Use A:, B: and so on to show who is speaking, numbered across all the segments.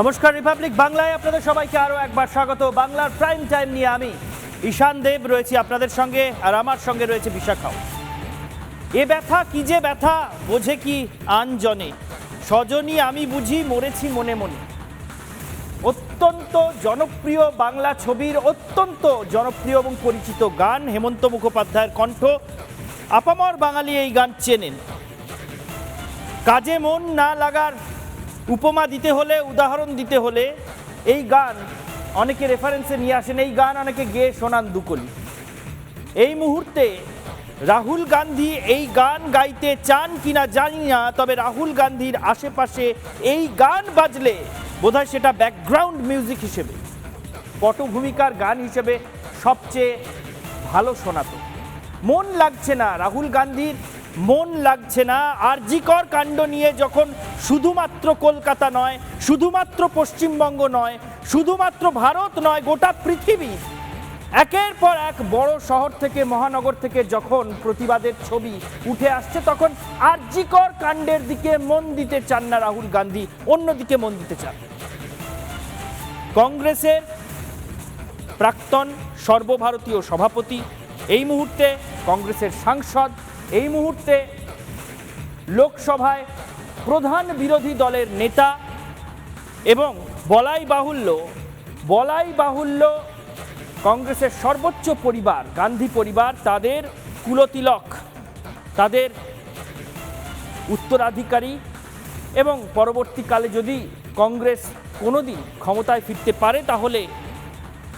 A: নমস্কার রিপাবলিক বাংলায় আপনাদের সবাইকে আরও একবার স্বাগত। বাংলার প্রাইম টাইম নিয়ে আমি ঈশান দেব রয়েছি আপনাদের সঙ্গে, আর আমার সঙ্গে রয়েছে বিশাখাও এ ব্যথা কি যে ব্যথা, বোঝে কি আনজনে। স্বজনই আমি বুঝি, মরেছি মনে মনে। অত্যন্ত জনপ্রিয় বাংলা ছবির অত্যন্ত জনপ্রিয় এবং পরিচিত গান হেমন্ত মুখোপাধ্যায়ের কণ্ঠ, আপামর বাঙালি এই গান চেনেন। কাজে মন না লাগার উপমা দিতে হলে, উদাহরণ দিতে হলে এই গান অনেকে রেফারেন্সে নিয়ে আসেন, এই গান অনেকে গেয়ে শোনান দুকলি। এই মুহূর্তে রাহুল গান্ধী এই গান গাইতে চান কিনা জানি না, তবে রাহুল গান্ধীর আশেপাশে এই গান বাজলে বোধহয় সেটা ব্যাকগ্রাউন্ড মিউজিক হিসেবে, পটভূমিকার গান হিসেবে সবচেয়ে ভালো শোনাতো। মন লাগছে না রাহুল গান্ধীর মন লাগছে না। আরজিকর কাণ্ড নিয়ে যখন শুধুমাত্র কলকাতা নয়, শুধুমাত্র পশ্চিমবঙ্গ নয়, শুধুমাত্র ভারত নয়, গোটা পৃথিবী, একের পর এক বড় শহর থেকে, মহানগর থেকে যখন প্রতিবাদের ছবি উঠে আসছে, তখন আরজিকর কাণ্ডের দিকে মন দিতে চান না রাহুল গান্ধী, অন্যদিকে মন দিতে চান। কংগ্রেসের প্রাক্তন সর্বভারতীয় সভাপতি, এই মুহূর্তে কংগ্রেসের সাংসদ এই মুহূর্তে লোকসভায় প্রধান বিরোধী দলের নেতা এবং বলাই বাহুল্য বলাই বাহুল্য কংগ্রেসের সর্বোচ্চ পরিবার, গান্ধী পরিবার, তাদের কুলতিলক, তাদের উত্তরাধিকারী এবং পরবর্তীকালে যদি কংগ্রেস কোনোদিন ক্ষমতায় ফিরতে পারে তাহলে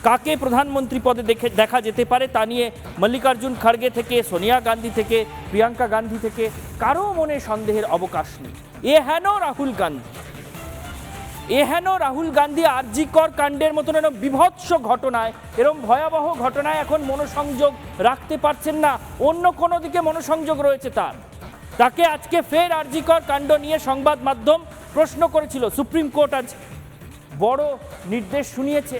A: কাকে প্রধানমন্ত্রী পদে দেখে দেখা যেতে পারে তা নিয়ে মল্লিকার্জুন খাড়গে থেকে, সোনিয়া গান্ধী থেকে, প্রিয়াঙ্কা গান্ধী থেকে কারও মনে সন্দেহের অবকাশ নেই। এ হেন রাহুল গান্ধী। এ হেন রাহুল গান্ধী আরজিকর কাণ্ডের মতন এরকম বিভৎস ঘটনায় এরকম ভয়াবহ ঘটনায় এখন মনোসংযোগ রাখতে পারছেন না। অন্য কোনো দিকে মনোসংযোগ রয়েছে তার। তাকে আজকে ফের আরজিকর কাণ্ড নিয়ে সংবাদ মাধ্যম প্রশ্ন করেছিল। সুপ্রিম কোর্ট আজ বড় নির্দেশ শুনিয়েছে।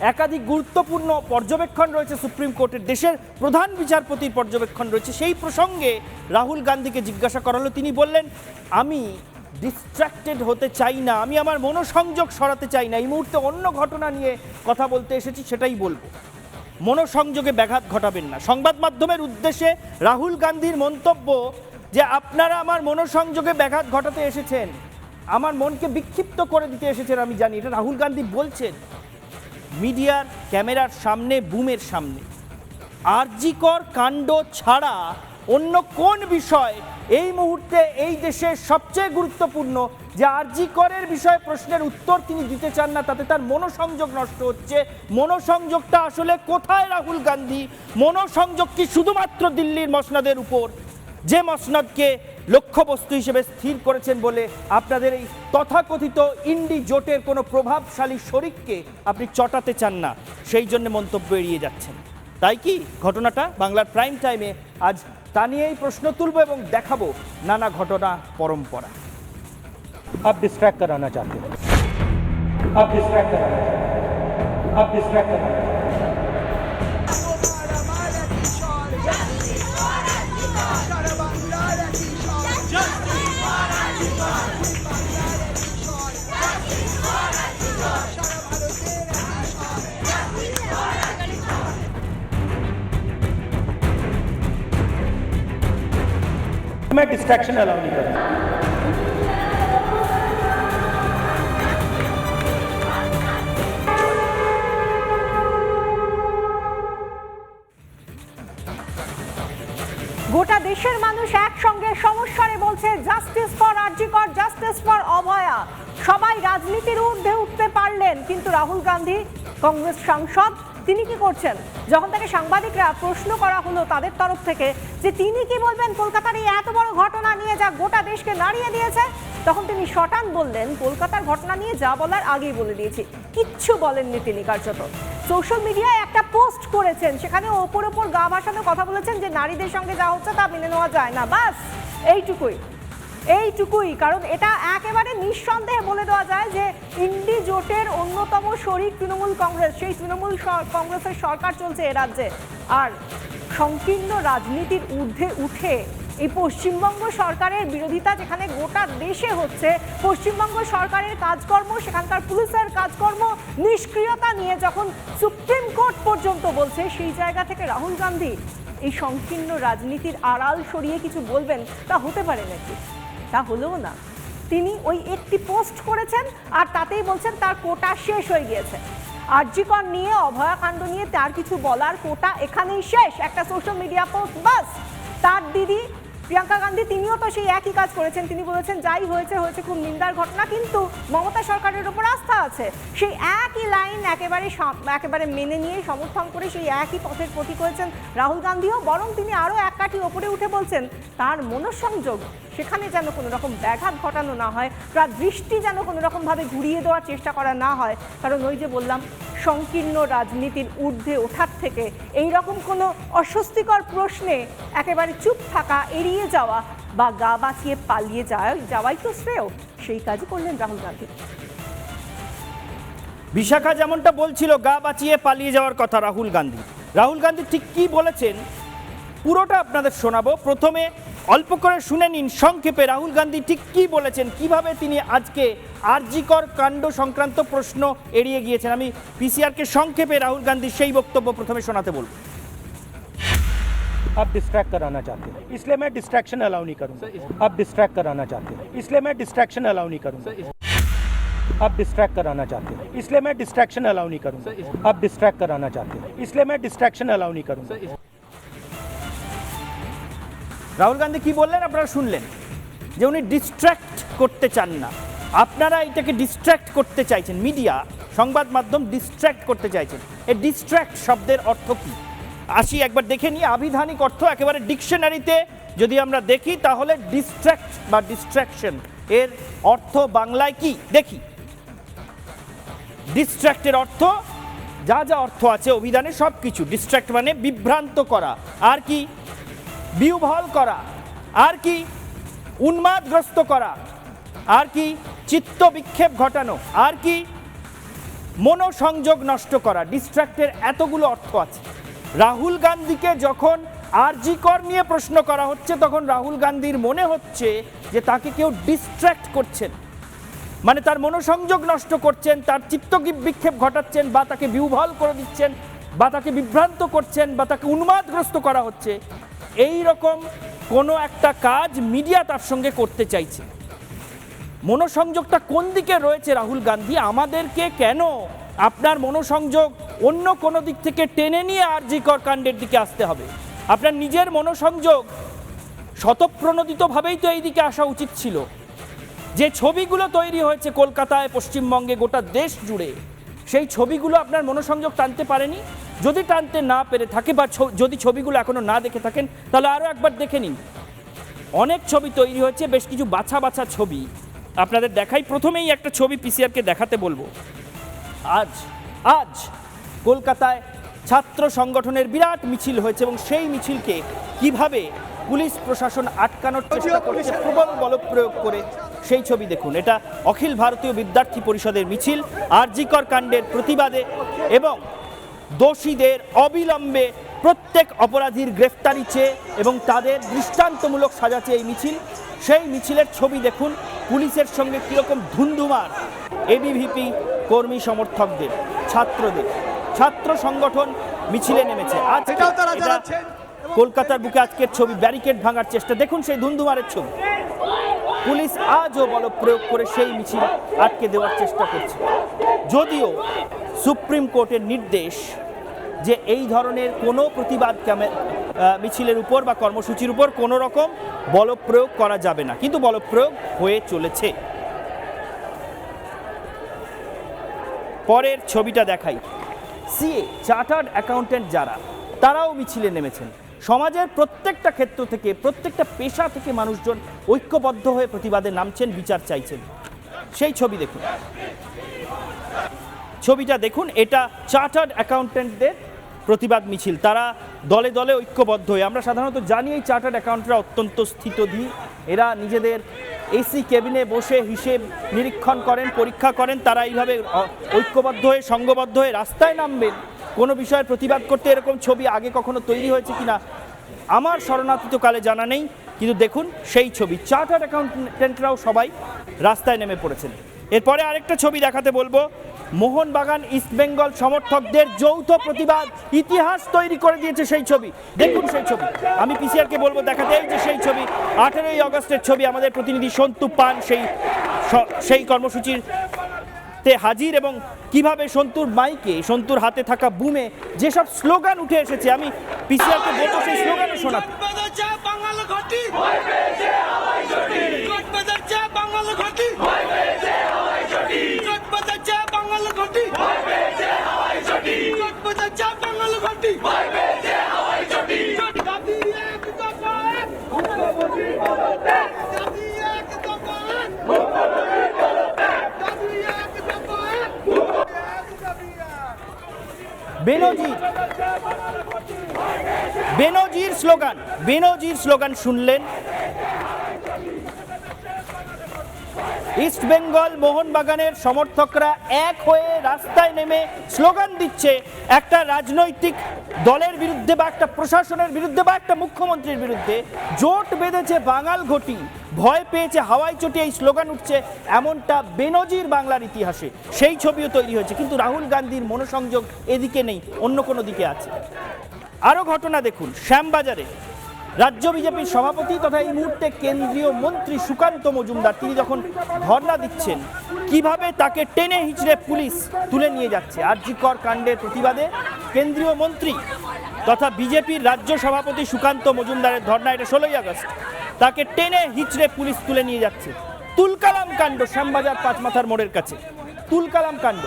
A: একাধিক গুরুত্বপূর্ণ পর্যবেক্ষণ রয়েছে সুপ্রিম কোর্টের দেশের প্রধান বিচারপতির পর্যবেক্ষণ রয়েছে। সেই প্রসঙ্গে রাহুল গান্ধীকে জিজ্ঞাসা করা হলো তিনি বললেন, আমি ডিস্ট্র্যাক্টেড হতে চাই না, আমি আমার মনোসংযোগ সরাতে চাই না, এই মুহূর্তে অন্য ঘটনা নিয়ে কথা বলতে এসেছি, সেটাই বলব। মনোসংযোগে ব্যাঘাত ঘটাবেন না। সংবাদ মাধ্যমের উদ্দেশ্যে রাহুল গান্ধীর মন্তব্য যে, আপনারা আমার মনোসংযোগে ব্যাঘাত ঘটাতে এসেছেন, আমার মনকে বিক্ষিপ্ত করে দিতে এসেছেন, আমি জানি। এটা রাহুল গান্ধী বলছেন। মিডিয়ার ক্যামেরার সামনে, বুমের সামনে। আরজিকর কাণ্ড ছাড়া অন্য কোন বিষয় এই মুহূর্তে এই দেশের সবচেয়ে গুরুত্বপূর্ণ? যে আরজিকরের বিষয়ে প্রশ্নের উত্তর তিনি দিতে চান না, তাতে তার মনোসংযোগ নষ্ট হচ্ছে। মনোসংযোগটা আসলে কোথায় রাহুল গান্ধী? মনোসংযোগ কি শুধুমাত্র দিল্লির মসনদের উপর? যে মসনদকে লক্ষ্যবস্তু হিসেবে স্থির করেছেন বলে আপনাদের এই তথাকথিত ইন্ডি জোটের কোনো প্রভাবশালী শরিককে আপনি চটাতে চান না সেই জন্য মন্তব্য এড়িয়ে যাচ্ছেন তাই কি ঘটনাটা বাংলার প্রাইম টাইমে আজ তা নিয়েই প্রশ্ন তুলব এবং দেখাবো নানা ঘটনা পরম্পরা
B: आप डिस्ट्रैक्ट कराना चाहते हैं आप डिस्ट्रैक्ट कराना चाहते हैं आप डिस्ट्रैक्ट कराना चाहते हैं मैं डिस्ट्रैक्शन अलाउ नहीं करूँगा
C: গোটা দেশের মানুষ একসঙ্গে সমস্যারে বলছে justice for RG Kar justice for Abhaya সবাই রাজনীতির ঊর্ধ্বে উঠতে পারলেন কিন্তু রাহুল গান্ধী কংগ্রেস সাংসদ তিনি কি করছেন যখন তাকে সাংবাদিকরা প্রশ্ন করা হলো তাদের তরফ থেকে যে তিনি কি বলবেন, কলকাতার এই এত বড় ঘটনা নিয়ে যা গোটা দেশকে নাড়িয়ে দিয়েছে, তখন তিনি শটান বললেন, কলকাতার ঘটনা নিয়ে যা বলার আগেই বলে দিয়েছি। কিচ্ছু বলেননি তিনি কার্যত। সোশ্যাল মিডিয়ায় একটা পোস্ট করেছেন, সেখানে ওপর ওপর গা ভাসানো কথা বলেছেন যে, নারীদের সঙ্গে যা হচ্ছে তা মেনে নেওয়া যায় না। বাস এইটুকুই। এইটুকুই, কারণ এটা একেবারে নিঃসন্দেহে বলে দেওয়া যায় যে ইন্ডি জোটের অন্যতম শরিক তৃণমূল কংগ্রেস, সেই তৃণমূল কংগ্রেসের সরকার চলছে এ রাজ্যে। আর সংকীর্ণ রাজনীতির ঊর্ধ্বে উঠে এই পশ্চিমবঙ্গ সরকারের বিরোধিতা যেখানে গোটা দেশে হচ্ছে, পশ্চিমবঙ্গ সরকারের কাজকর্ম, সেখানকার পুলিশের কাজকর্ম নিষ্ক্রিয়তা নিয়ে যখন সুপ্রিম কোর্ট পর্যন্ত বলছে, সেই জায়গা থেকে রাহুল গান্ধী এই সংকীর্ণ রাজনীতির আড়াল সরিয়ে কিছু বলবেন, তা হতে পারে নাকি? তা হলেও না। তিনি ওই একটি পোস্ট করেছেন আর তাতেই বলছেন তার কোটা শেষ হয়ে গিয়েছে। আরজিকর নিয়ে অভয়াকাণ্ড নিয়ে তার কিছু বলার কোটা এখানেই শেষ। একটা সোশ্যাল মিডিয়া পোস্ট বাস। তার দিদি প্রিয়াঙ্কা গান্ধী, তিনিও তো সেই একই কাজ করেছেন। তিনি বলেছেন, যাই হয়েছে হয়েছে, খুব নিন্দার ঘটনা, কিন্তু মমতা সরকারের উপর আস্থা আছে। সেই একই লাইন একেবারে একেবারে মেনে নিয়ে, সমর্থন করে সেই একই পথের প্রতীক হয়েছেন রাহুল গান্ধীও, বরং তিনি আরও এক কাঠি ওপরে উঠে বলছেন, তার মনঃসংযোগ, সেখানে যেন কোনো রকম ব্যাঘাত ঘটানো না হয় তার দৃষ্টি যেন কোনো রকমভাবে ঘুরিয়ে দেওয়ার চেষ্টা করা না হয়। কারণ ওই যে বললাম, সংকীর্ণ রাজনীতির ঊর্ধ্বে ওঠার থেকে এই রকম কোনো অস্বস্তিকর প্রশ্নে একেবারে চুপ থাকা, এড়িয়ে যাওয়া বা গা বাঁচিয়ে পালিয়ে যাওয়া, যাওয়াই তো শ্রেয়। সেই কাজই করলেন রাহুল গান্ধী।
A: বিশাখা যেমনটা বলছিল, গা বাঁচিয়ে পালিয়ে যাওয়ার কথা রাহুল গান্ধী। রাহুল গান্ধী ঠিক কী বলেছেন, পুরোটা আপনাদের শোনাবো। প্রথমে অল্প করে শুনে নিন সংক্ষেপে রাহুল গান্ধী ঠিক কি বলেছেন, কীভাবে তিনি আজকে আরজিকর কাণ্ড সংক্রান্ত প্রশ্ন এড়িয়ে গিয়েছেন। আমি পিসিআরকে সংক্ষেপে রাহুল গান্ধীর সেই বক্তব্য প্রথমে শোনাতে বলব।
B: आप डिस्ट्रैक्ट कराना चाहते हैं इसलिए मैं डिस्ट्रैक्शन अलाउ नहीं करूंगा आप डिस्ट्रैक्ट कराना चाहते हैं इसलिए मैं डिस्ट्रैक्शन अलाउ नहीं करूंगा आप डिस्ट्रैक्ट कराना चाहते हैं इसलिए मैं डिस्ट्रैक्शन अलाउ नहीं करूंगा आप डिस्ट्रैक्ट कराना चाहते हैं इसलिए मैं डिस्ट्रैक्शन अलाउ नहीं करूंगा
A: রাহুল গান্ধী কি বললেন আপনারা শুনলেন যে উনি ডিস্ট্র্যাক্ট করতে চান না আপনারা এটাকে ডিস্ট্র্যাক্ট করতে চাইছেন মিডিয়া সংবাদ মাধ্যম ডিস্ট্র্যাক্ট করতে চাইছেন এই ডিস্ট্র্যাক্ট শব্দের অর্থ কি আসি, একবার দেখে নিই আবিধানিক অর্থ একেবারে ডিকশনারিতে। যদি আমরা দেখি, তাহলে ডিস্ট্র্যাক্ট বা ডিস্ট্র্যাকশন এর অর্থ বাংলায় কি? দেখি। ডিস্ট্র্যাক্টের অর্থ, যা যা অর্থ আছে অভিধানে সব কিছু। ডিস্ট্র্যাক্ট মানে বিভ্রান্ত করা। আর কি? বিহ্বল করা। আর কি? উন্মাদগ্রস্ত করা। আর কি? চিত্ত বিক্ষেপ ঘটানো। আর কি? মনোসংযোগ নষ্ট করা। ডিস্ট্র্যাক্টের এতগুলো অর্থ আছে। রাহুল গান্ধীকে যখন আরজি কর নিয়ে প্রশ্ন করা হচ্ছে, তখন রাহুল গান্ধীর মনে হচ্ছে যে তাকে কেউ ডিস্ট্র্যাক্ট করছেন। মানে তার মনোসংযোগ নষ্ট করছেন, তার চিত্ত বিক্ষেপ ঘটাচ্ছেন বা তাকে বিহ্বল করে দিচ্ছেন বা তাকে বিভ্রান্ত করছেন বা তাকে উন্মাদগ্রস্ত করা হচ্ছে। এই রকম কোনো একটা কাজ মিডিয়া তার সঙ্গে করতে চাইছে। মনোসংযোগটা কোন দিকে রয়েছে রাহুল গান্ধী? আমাদেরকে কেন আপনার মনোসংযোগ অন্য কোনো দিক থেকে টেনে নিয়ে আরজি কর কাণ্ডের দিকে আসতে হবে। আপনার নিজের মনোসংযোগ শতপ্রণোদিতভাবেই তো এই দিকে আসা উচিত ছিল। যে ছবিগুলো তৈরি হয়েছে কলকাতায়, পশ্চিমবঙ্গে, গোটা দেশ জুড়ে, সেই ছবিগুলো আপনার মনোসংযোগ টানতে পারেনি? যদি টানতে না পেরে থাকে বা যদি ছবিগুলো এখনও না দেখে থাকেন, তাহলে আরও একবার দেখে নিন। অনেক ছবি তৈরি হয়েছে, বেশ কিছু বাছা বাছা ছবি। আপনাদের দেখাই প্রথমেই একটা ছবি পিসিআরকে দেখাতে বলব। আজ আজ কলকাতায় ছাত্র সংগঠনের বিরাট মিছিল হয়েছে এবং সেই মিছিলকে কীভাবে পুলিশ প্রশাসন আটকানোর চেষ্টা করছে প্রবল বলপ্রয়োগ করে সেই ছবি দেখুন। এটা অখিল ভারতীয় বিদ্যার্থী পরিষদের মিছিল আরজিকর কাণ্ডের প্রতিবাদে এবং দোষীদের অবিলম্বে প্রত্যেক অপরাধীর গ্রেফতারি চেয়ে এবং তাদের দৃষ্টান্তমূলক সাজা চেয়ে এই মিছিল। সেই মিছিলের ছবি দেখুন পুলিশের সঙ্গে কীরকম ধুন্ধুমার এবিভিপি কর্মী সমর্থকদের ছাত্রদের। ছাত্র সংগঠন মিছিলে নেমেছে। কলকাতার বুকে আজকের ছবি ব্যারিকেড ভাঙার চেষ্টা। দেখুন সেই ধুন্ধুমারের ছবি। পুলিশ আজও বল প্রয়োগ করে সেই মিছিল আটকে দেওয়ার চেষ্টা করছে। যদিও সুপ্রিম কোর্টের নির্দেশ যে এই ধরনের কোনো প্রতিবাদ মিছিলের উপর বা কর্মসূচির উপর কোনো রকম বলপ্রয়োগ করা যাবে না। কিন্তু বলপ্রয়োগ হয়ে চলেছে। পরের ছবিটা দেখাই। সিএ, চার্টার্ড অ্যাকাউন্ট্যান্ট যারা, তারাও মিছিলে নেমেছেন। সমাজের প্রত্যেকটা ক্ষেত্র থেকে, প্রত্যেকটা পেশা থেকে মানুষজন ঐক্যবদ্ধ হয়ে প্রতিবাদে নামছেন, বিচার চাইছেন। সেই ছবি দেখুন। ছবিটা দেখুন, এটা চার্টার্ড অ্যাকাউন্ট্যান্টদের প্রতিবাদ মিছিল। তারা দলে দলে ঐক্যবদ্ধ হয়ে, আমরা সাধারণত জানি এই চার্টার্ড অ্যাকাউন্টরা অত্যন্ত স্থিতধী। এরা নিজেদের এসি কেবিনে বসে হিসেব নিরীক্ষণ করেন, পরীক্ষা করেন, তারা এইভাবে ঐক্যবদ্ধ হয়ে সংঘবদ্ধ হয়ে রাস্তায় নামবেন। কোনো বিষয়ে প্রতিবাদ করতে এরকম ছবি আগে কখনো তৈরি হয়েছে কিনা, আমার শরণার্থিত কালে জানা নেই। কিন্তু দেখুন, সেই ছবি। চার্টার্ড অ্যাকাউন্টেন্টরাও সবাই রাস্তায় নেমে পড়েছেন। এরপরে আরেকটা ছবি দেখাতে বলব। মোহনবাগান ইস্টবেঙ্গল সমর্থকদের যৌথ প্রতিবাদ ইতিহাস তৈরি করে দিয়েছে সেই ছবি। দেখুন সেই ছবি। আমি পিসিআরকে বলব দেখাতে এই যে সেই ছবি। আঠেরোই আগস্টের ছবি আমাদের প্রতিনিধি সন্তু পান সেই সেই কর্মসূচির তে হাজির এবং কীভাবে সন্তুর মাইকে সন্তুর হাতে থাকা বুমে যেসব স্লোগান উঠে এসেছে আমি পিসিআরকে বলব সেই স্লোগানও শোনাতে।
D: বাঙাল ঘটি। জোট বাঙাল জোট বাঙাল জোট দাবি এক। দাবি এক দাবি এক।
A: বেনজির স্লোগান। বেনজির স্লোগান শুনলেন। ইস্ট বেঙ্গল মোহনবাগানের সমর্থকরা এক হয়ে রাস্তায় নেমে স্লোগান দিচ্ছে একটা রাজনৈতিক দলের বিরুদ্ধে বা একটা প্রশাসনের বিরুদ্ধে বা একটা মুখ্যমন্ত্রীর বিরুদ্ধে। জোট বেঁধেছে বাঙাল ঘটি। ভয় পেয়েছে হাওয়াই চটি, এই স্লোগান উঠছে এমনটা বেনজির বাংলার ইতিহাসে। সেই ছবিও তৈরি হয়েছে, কিন্তু রাহুল গান্ধীর মনোসংযোগ এদিকে নেই, অন্য কোনো দিকে আছে। আরও ঘটনা দেখুন, শ্যামবাজারে। রাজ্য বিজেপির সভাপতি তথা এই মুহূর্তে কেন্দ্রীয় মন্ত্রী সুকান্ত মজুমদার, তিনি যখন ধর্ণা দিচ্ছেন, কীভাবে তাকে টেনে হিচড়ে পুলিশ তুলে নিয়ে যাচ্ছে? আরজিকর কাণ্ডের প্রতিবাদে কেন্দ্রীয় মন্ত্রী তথা বিজেপির রাজ্য সভাপতি সুকান্ত মজুমদারের ধর্ণা, এটা ষোলোই আগস্ট, তাকে টেনে হিচড়ে পুলিশ তুলে নিয়ে যাচ্ছে। তুলকালাম কাণ্ড, শ্যামবাজার পাঁচমাথার মোড়ের কাছে। তুলকালাম কাণ্ড।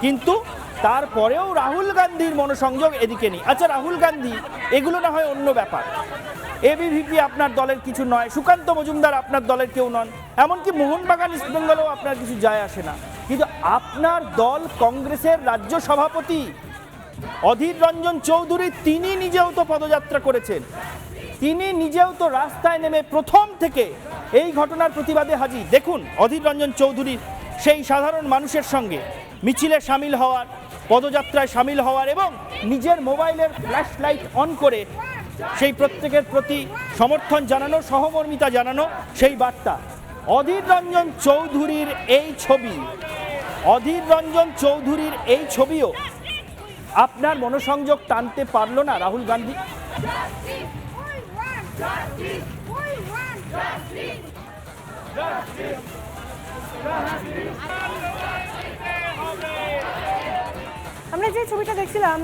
A: কিন্তু তারপরেও রাহুল গান্ধীর মনোসংযোগ এদিকে নেই। আচ্ছা রাহুল গান্ধী, এগুলো না হয় অন্য ব্যাপার। এবিভিপি আপনার দলের কিছু নয়, সুকান্ত মজুমদার আপনার দলের কেউ নন। এমনকি মোহনবাগান ইস্টবেঙ্গলেও আপনার কিছু যায় আসে না। কিন্তু আপনার দল কংগ্রেসের রাজ্য সভাপতি অধীর রঞ্জন চৌধুরী, তিনি নিজেও তো পদযাত্রা করেছেন। তিনি নিজেও তো রাস্তায় নেমে প্রথম থেকে এই ঘটনার প্রতিবাদে হাজির। দেখুন, অধীর রঞ্জন চৌধুরী সেই সাধারণ মানুষের সঙ্গে মিছিলে সামিল হওয়ার, পদযাত্রায় সামিল হওয়ার এবং নিজের মোবাইলের ফ্ল্যাশ লাইট অন করে সেই প্রত্যেকের প্রতি সমর্থন জানানো, সহমর্মিতা জানানো সেই বার্তা। অধীর রঞ্জন চৌধুরীর এই ছবি, অধীর রঞ্জন চৌধুরীর এই ছবিও আপনার মনোসংযোগ টানতে পারল না, রাহুল গান্ধী?
C: আমরা যে ছবিটা দেখছিলাম,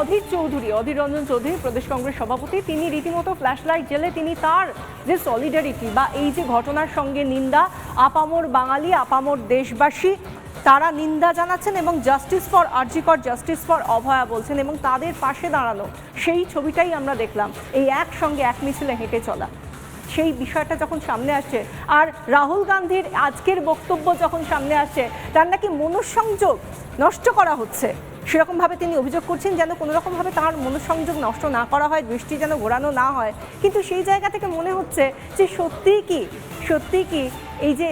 C: অধীর চৌধুরী, অধীর রঞ্জন চৌধুরী, প্রদেশ কংগ্রেস সভাপতি, তিনি রীতিমতো ফ্ল্যাশ লাইট জেলে তিনি তার যে সলিডারিটি বা এই যে ঘটনার সঙ্গে নিন্দা, আপামর বাঙালি, আপামর দেশবাসী, তারা নিন্দা জানাচ্ছেন এবং justice for RG Kar justice for Abhaya বলছেন এবং তাদের পাশে দাঁড়ানো, সেই ছবিটাই আমরা দেখলাম। এই একসঙ্গে এক মিছিলে হেঁটে চলা। সেই বিষয়টা যখন সামনে আসছে, আর রাহুল গান্ধীর আজকের বক্তব্য যখন সামনে আসছে, তার নাকি মনঃসংযোগ নষ্ট করা হচ্ছে। সেরকমভাবে তিনি অভিযোগ করছেন যেন কোনো রকমভাবে তার মনঃসংযোগ নষ্ট না করা হয়, দৃষ্টি যেন ঘোরানো না হয়। কিন্তু সেই জায়গা থেকে মনে হচ্ছে যে সত্যিই কি সত্যিই কি এই যে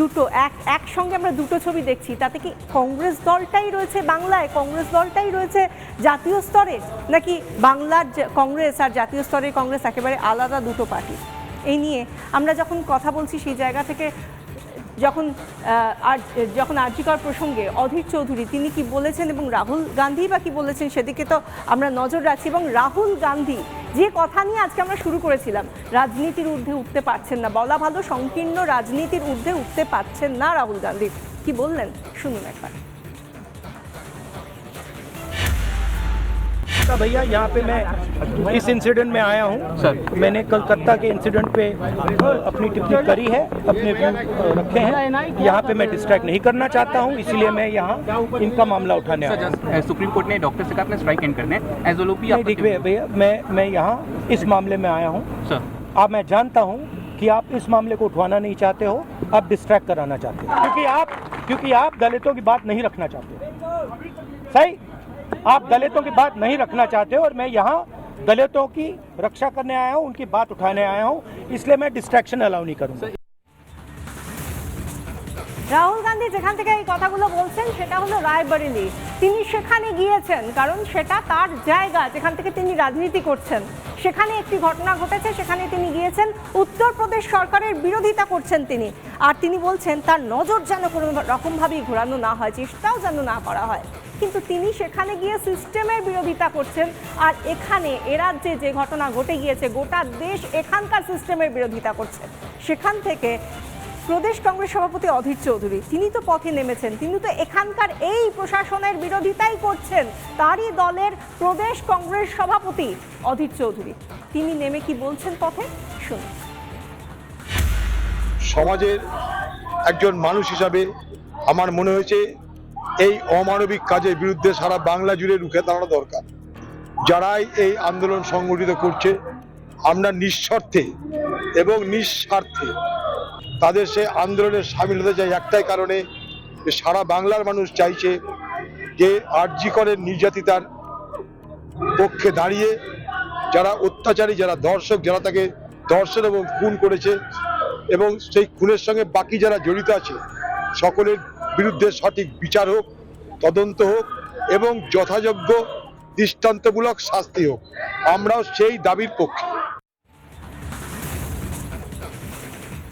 C: দুটো, এক, একসঙ্গে আমরা দুটো ছবি দেখছি, তাতে কি কংগ্রেস দলটাই রয়েছে বাংলায়? কংগ্রেস দলটাই রয়েছে জাতীয় স্তরে? নাকি বাংলার কংগ্রেস আর জাতীয় স্তরের কংগ্রেস একেবারে আলাদা দুটো পার্টি? এই নিয়ে আমরা যখন কথা বলছি সেই জায়গা থেকে, যখন আর, যখন আর্যিকর প্রসঙ্গে অধীর চৌধুরী তিনি কি বলেছেন এবং রাহুল গান্ধী বা কি বলেছেন সেদিকে তো আমরা নজর রাখছি এবং রাহুল গান্ধী যে কথা নিয়ে আজকে আমরা শুরু করেছিলাম, রাজনীতির ঊর্ধ্বে উঠতে পারছেন না, বলা ভালো সংকীর্ণ রাজনীতির ঊর্ধ্বে উঠতে পারছেন না রাহুল গান্ধী। কি বললেন? শুনুন একবার।
B: तो भैया यहाँ पे मैं इस इंसिडेंट में आया हूँ। मैंने कलकत्ता के इंसिडेंट पे अपनी टिप्पणी करी है अपने व्यू रखे हैं। यहाँ पे मैं डिस्ट्रैक्ट नहीं करना चाहता हूँ इसीलिए मैं यहाँ इनका मामला उठाने आया हूँ।
E: सुप्रीम कोर्ट ने डॉक्टर से कहा अपने स्ट्राइक एंड करने एज
B: नहीं देखिए भैया मैं मैं यहाँ इस मामले में आया हूँ।
E: सर।
B: आप मैं जानता हूँ कि आप इस मामले को उठवाना नहीं चाहते हो आप डिस्ट्रैक्ट कराना चाहते हो। क्योंकि आप क्योंकि आप दलितों की बात नहीं रखना चाहते। सही? आप दलितों की बात नहीं रखना चाहते और मैं यहाँ दलितों की रक्षा करने आया हूँ, उनकी बात उठाने आया हूँ, इसलिए मैं डिस्ट्रैक्शन अलाउ नहीं करूँगा।
C: রাহুল গান্ধী যেখান থেকে এই কথাগুলো বলছেন, সেটা হলো রায়বরেলি। তিনি সেখানে গিয়েছেন, কারণ সেটা তার জায়গা, যেখান থেকে তিনি রাজনীতি করছেন। সেখানে একটি ঘটনা ঘটেছে, সেখানে তিনি গিয়েছেন, উত্তরপ্রদেশ সরকারের বিরোধিতা করছেন তিনি। আর তিনি বলছেন, তার নজর যেন কোনো রকমভাবেই ঘোরানো না হয়, চেষ্টাও যেন না করা হয়। কিন্তু তিনি সেখানে গিয়ে সিস্টেমের বিরোধিতা করছেন, আর এখানে, এ রাজ্যে যে ঘটনা ঘটে গিয়েছে, গোটা দেশ এখানকার সিস্টেমের বিরোধিতা করছে। সেখান থেকে প্রদেশ কংগ্রেস সভাপতি অধীর চৌধুরী। তিনি তো পথে নেমেছেন। তিনি তো এখানকার এই প্রশাসনের বিরোধিতাই করছেন। তারই দলের প্রদেশ কংগ্রেস সভাপতি অধীর চৌধুরী। তিনি নেমে কি বলছেন পথে? শুনুন।
F: সমাজের একজন মানুষ হিসাবে আমার মনে হয়েছে এই অমানবিক কাজের বিরুদ্ধে সারা বাংলা জুড়ে রুখে দাঁড়ানো দরকার। যারাই এই আন্দোলন সংগঠিত করছে, আমরা নিঃস্বার্থে এবং নিঃস্বার্থে তাদের সে আন্দোলনে সামিল হতে চাই একটাই কারণে যে সারা বাংলার মানুষ চাইছে যে আরজি করের নির্যাতিতার পক্ষে দাঁড়িয়ে যারা অত্যাচারী, যারা দর্শক, যারা তাকে দর্শন এবং খুন করেছে এবং সেই খুনের সঙ্গে বাকি যারা জড়িত আছে, সকলের বিরুদ্ধে সঠিক বিচার হোক, তদন্ত হোক এবং যথাযোগ্য দৃষ্টান্তমূলক শাস্তি হোক। আমরাও সেই দাবির পক্ষে।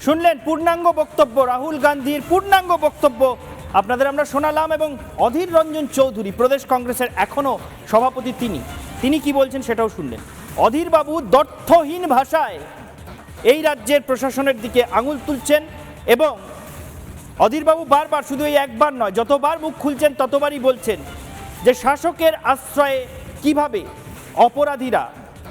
A: শুনলেন পূর্ণাঙ্গ বক্তব্য, রাহুল গান্ধীর পূর্ণাঙ্গ বক্তব্য। আপনাদের আমরা শোনালাম এবং অধীর রঞ্জন চৌধুরী, প্রদেশ কংগ্রেসের এখনও সভাপতি তিনি। তিনি কি বলছেন সেটাও শুনলেন। অধীর বাবু দর্থহীন ভাষায় এই রাজ্যের প্রশাসনের দিকে আঙুল তুলছেন এবং অধীরবাবু বারবার শুধু এই একবার নয়, যতবার মুখ খুলছেন ততবারই বলছেন যে শাসকের আশ্রয়ে কীভাবে অপরাধীরা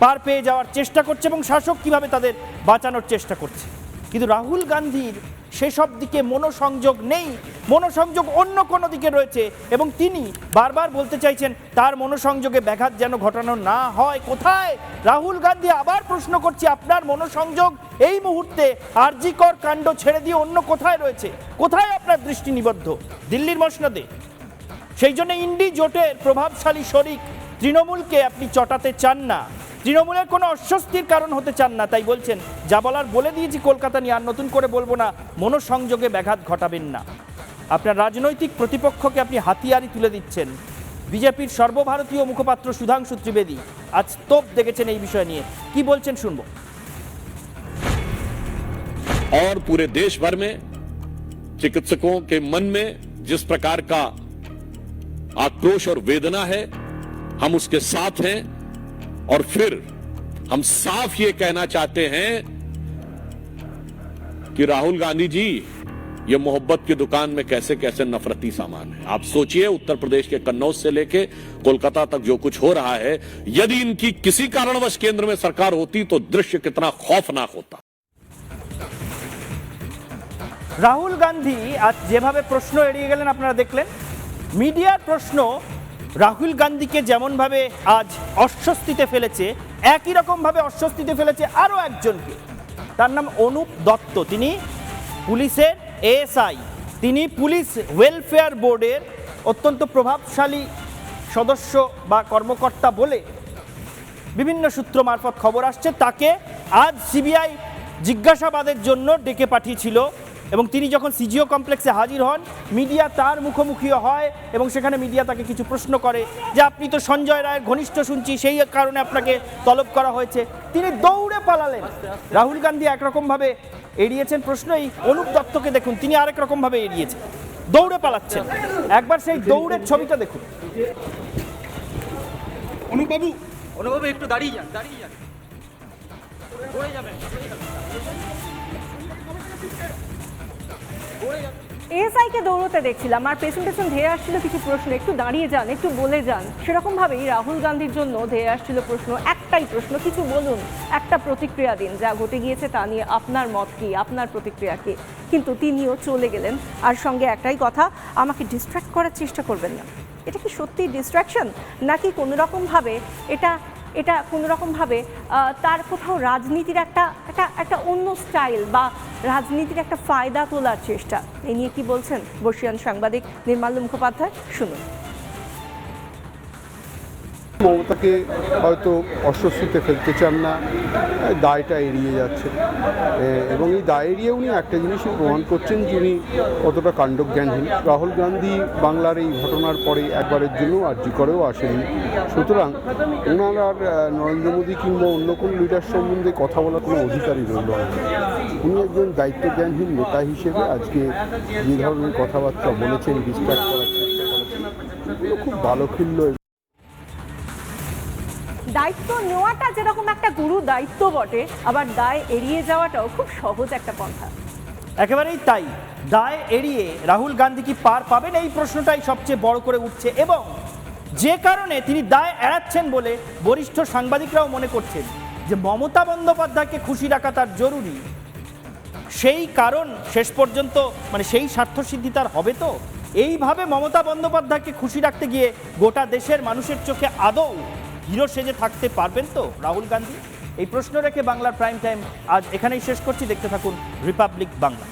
A: পার পেয়ে যাওয়ার চেষ্টা করছে এবং শাসক কীভাবে তাদের বাঁচানোর চেষ্টা করছে। কিন্তু রাহুল গান্ধীর সেসব দিকে মনোসংযোগ নেই, মনোসংযোগ অন্য কোনো দিকে রয়েছে এবং তিনি বারবার বলতে চাইছেন, তার মনোসংযোগে ব্যাঘাত যেন ঘটানো না হয়। কোথায়? রাহুল গান্ধী আবার প্রশ্ন করছি, আপনার মনোসংযোগ এই মুহূর্তে আরজিকর কাণ্ড ছেড়ে দিয়ে অন্য কোথায় রয়েছে? কোথায় আপনার দৃষ্টি নিবদ্ধ? দিল্লির মসনদে। সেই জন্য ইন্ডি জোটের প্রভাবশালী শরিক তৃণমূলকে আপনি চটাতে চান না। তৃণমূলের কোনো অস্বস্তির কারণ হতে চান না তাই বলছেন যা বলার বলে দিয়েছি কলকাতা নিয়ে আর নতুন করে বলবো না মনোসংযোগে ব্যাঘাত ঘটাবেন না আপনার রাজনৈতিক প্রতিপক্ষকে আপনি হাতিয়ারই তুলে দিচ্ছেন বিজেপির সর্বভারতীয় মুখপাত্র সুধাংশু ত্রিবেদী আজ তোপ দেখেছেন এই বিষয় নিয়ে কি বলছেন শুনবো
G: और पूरे देश भर में चिकित्सकों के मन में जिस प्रकार का आक्रोश और वेदना है हम उसके साथ हैं और फिर हम साफ ये कहना चाहते हैं कि राहुल गांधी जी ये मोहब्बत की दुकान में कैसे कैसे नफरती सामान है आप सोचिए उत्तर प्रदेश के कन्नौज से लेके कोलकाता तक जो कुछ हो रहा है यदि इनकी किसी कारणवश केंद्र में सरकार होती तो दृश्य कितना खौफनाक होता
A: রাহুল গান্ধী আজ যেভাবে প্রশ্ন এড়িয়ে গেলেন আপনারা দেখলেন মিডিয়ার প্রশ্ন রাহুল গান্ধীকে যেমনভাবে আজ অস্বস্তিতে ফেলেছে, একই রকমভাবে অস্বস্তিতে ফেলেছে আরও একজনকে। তার নাম অনুপ দত্ত। তিনি পুলিশের এএসআই। তিনি পুলিশ ওয়েলফেয়ার বোর্ডের অত্যন্ত প্রভাবশালী সদস্য বা কর্মকর্তা বলে বিভিন্ন সূত্র মারফত খবর আসছে। তাকে আজ সিবিআই জিজ্ঞাসাবাদের জন্য ডেকে পাঠিয়েছিল এবং তিনি যখন সিজিও কমপ্লেক্সে হাজির হন মিডিয়া তার মুখোমুখি হয় এবং সেখানে মিডিয়া তাকে কিছু প্রশ্ন করে যে আপনি তো সঞ্জয় রায়ের ঘনিষ্ঠ শুনছি সেই কারণে আপনাকে তলব করা হয়েছে। তিনি দৌড়ে পালালেন। রাহুল গান্ধী একরকমভাবে এড়িয়েছেন প্রশ্ন এই অনুপ দত্তকে দেখুন তিনি আরেক রকমভাবে এড়িয়েছেন। দৌড়ে পালাচ্ছেন। একবার সেই দৌড়ের ছবিটা দেখুন।
H: অনুবাবু অনুবাবু একটু দাঁড়িয়ে যান দাঁড়িয়ে যান।
C: এসআই কে দৌড়তে দেখছিলাম, আর পেছন পেছন ধেয়ে আসছিল কিছু প্রশ্ন। একটু দাঁড়িয়ে যান, একটু বলে যান। সেরকম ভাবেই রাহুল গান্ধীর জন্য ধেয়ে আসছিল প্রশ্ন, একটাই প্রশ্ন, কিছু বলুন। একটা প্রতিক্রিয়া দিন, যা ঘটে গিয়েছে তা নিয়ে আপনার মত কি, আপনার প্রতিক্রিয়া কি? কিন্তু তিনিও চলে গেলেন। আর সঙ্গে একটাই কথা, আমাকে ডিস্ট্র্যাক্ট করার চেষ্টা করবেন না। এটা কি সত্যি ডিস্ট্র্যাকশন নাকি কোনোরকমভাবে এটা এটা কোনো রকমভাবে আহ, তার কোথাও রাজনীতির একটা একটা একটা অন্য স্টাইল বা রাজনীতির একটা ফায়দা তোলার চেষ্টা। এ নিয়ে কি বলছেন বর্ষিয়ান সাংবাদিক নির্মাল্য মুখোপাধ্যায়? শুনুন।
I: মমতাকে হয়তো অস্বস্তিতে ফেলতে চান না। দায়টা এড়িয়ে যাচ্ছে। এবং এই দায় এড়িয়ে উনি একটা জিনিসই প্রমাণ করছেন যিনি কতটা কাণ্ডজ্ঞানহীন। রাহুল গান্ধী বাংলার এই ঘটনার পরে একবারের জন্য আর্জি করেও আসেনি। সুতরাং ওনার আর নরেন্দ্র মোদী কিংবা অন্য কোনো লিডার সম্বন্ধে কথা বলার কোনো অধিকারই রইল উনি একজন দায়িত্বজ্ঞানহীন নেতা হিসেবে আজকে যে ধরনের কথাবার্তা বলেছেন ডিস্ট্র্যাক্ট করার চেষ্টা করেছেন খুব ভালো খিল্ল
C: দায়িত্ব নেওয়াটা যেরকম একটা গুরু দায়িত্ব বটে, আবার দায় এড়িয়ে যাওয়াটাও খুব সহজ একটা পন্থা।
A: একেবারেই তাই। দায় এড়িয়ে রাহুল গান্ধী কি পার পাবেন? এই প্রশ্নটাই সবচেয়ে বড় করে উঠছে এবং যে কারণে তিনি দায় এড়াচ্ছেন বলে বরিষ্ঠ সাংবাদিকরাও মনে করছেন যে মমতা বন্দ্যোপাধ্যায়কে খুশি রাখা তার জরুরি। সেই কারণ শেষ পর্যন্ত মানে সেই স্বার্থসিদ্ধি তার হবে তো? এইভাবে মমতা বন্দ্যোপাধ্যায়কে খুশি রাখতে গিয়ে গোটা দেশের মানুষের চোখে আদৌ হিরো সেজে থাকতে পারবেন তো, রাহুল গান্ধী? এই প্রশ্ন রেখে বাংলার প্রাইম টাইম আজ এখানেই শেষ করছি। দেখতে থাকুন রিপাবলিক বাংলা।